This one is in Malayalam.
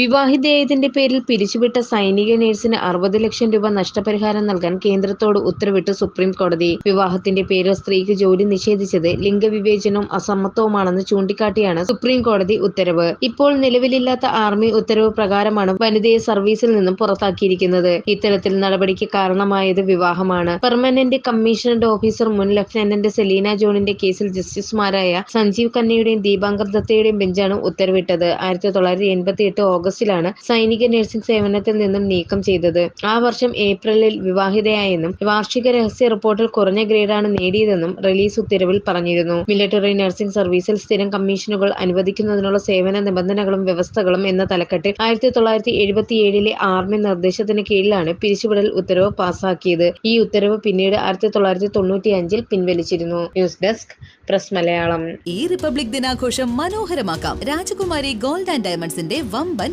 വിവാഹിതയായതിന്റെ പേരിൽ പിരിച്ചുവിട്ട സൈനിക നഴ്സിന് അറുപത് ലക്ഷം രൂപ നഷ്ടപരിഹാരം നൽകാൻ കേന്ദ്രത്തോട് ഉത്തരവിട്ട് സുപ്രീം കോടതി. വിവാഹത്തിന്റെ പേരിൽ സ്ത്രീക്ക് ജോലി നിഷേധിച്ചത് ലിംഗവിവേചനവും അസമത്വവുമാണെന്ന് ചൂണ്ടിക്കാട്ടിയാണ് സുപ്രീം കോടതി ഉത്തരവ്. ഇപ്പോൾ നിലവിലില്ലാത്ത ആർമി ഉത്തരവ് പ്രകാരമാണ് വനിതയെ സർവീസിൽ നിന്നും പുറത്താക്കിയിരിക്കുന്നത്. ഇത്തരത്തിൽ നടപടിക്ക് കാരണമായത് വിവാഹമാണ്. പെർമനന്റ് കമ്മീഷണറുടെ ഓഫീസർ മുൻ ലഫ്റ്റനന്റ് സെലീന ജോണിന്റെ കേസിൽ ജസ്റ്റിസുമാരായ സഞ്ജീവ് ഖന്നയുടെയും ദീപാങ്കർ ദത്തയുടെയും ബെഞ്ചാണ് ഉത്തരവിട്ടത്. ആയിരത്തി തൊള്ളായിരത്തി എൺപത്തി എട്ട് ഓഗസ്റ്റിലാണ് സൈനിക നഴ്സിംഗ് സേവനത്തിൽ നിന്നും നീക്കം ചെയ്തത്. ആ വർഷം ഏപ്രിലിൽ വിവാഹിതയായെന്നും വാർഷിക രഹസ്യ റിപ്പോർട്ടിൽ കുറഞ്ഞ ഗ്രേഡാണ് നേടിയതെന്നും റിലീസ് ഉത്തരവിൽ പറഞ്ഞിരുന്നു. മിലിറ്ററി നഴ്സിംഗ് സർവീസിൽ സ്ഥിരം കമ്മീഷനുകൾ അനുവദിക്കുന്നതിനുള്ള സേവന നിബന്ധനകളും വ്യവസ്ഥകളും എന്ന തലക്കെട്ടിൽ ആയിരത്തി തൊള്ളായിരത്തി എഴുപത്തിയേഴിലെ ആർമി നിർദ്ദേശത്തിന് കീഴിലാണ് പിരിച്ചുവിടൽ ഉത്തരവ് പാസാക്കിയത്. ഈ ഉത്തരവ് പിന്നീട് ആയിരത്തി തൊള്ളായിരത്തി തൊണ്ണൂറ്റി അഞ്ചിൽ പിൻവലിച്ചിരുന്നു. News desk press Malayalam. ഈ റിപ്പബ്ലിക് ദിനാഘോഷം മനോഹരമാക്കാം. രാജകുമാരി ഗോൾഡ് ആൻഡ് ഡയമണ്ട്സിന്റെ വമ്പൻ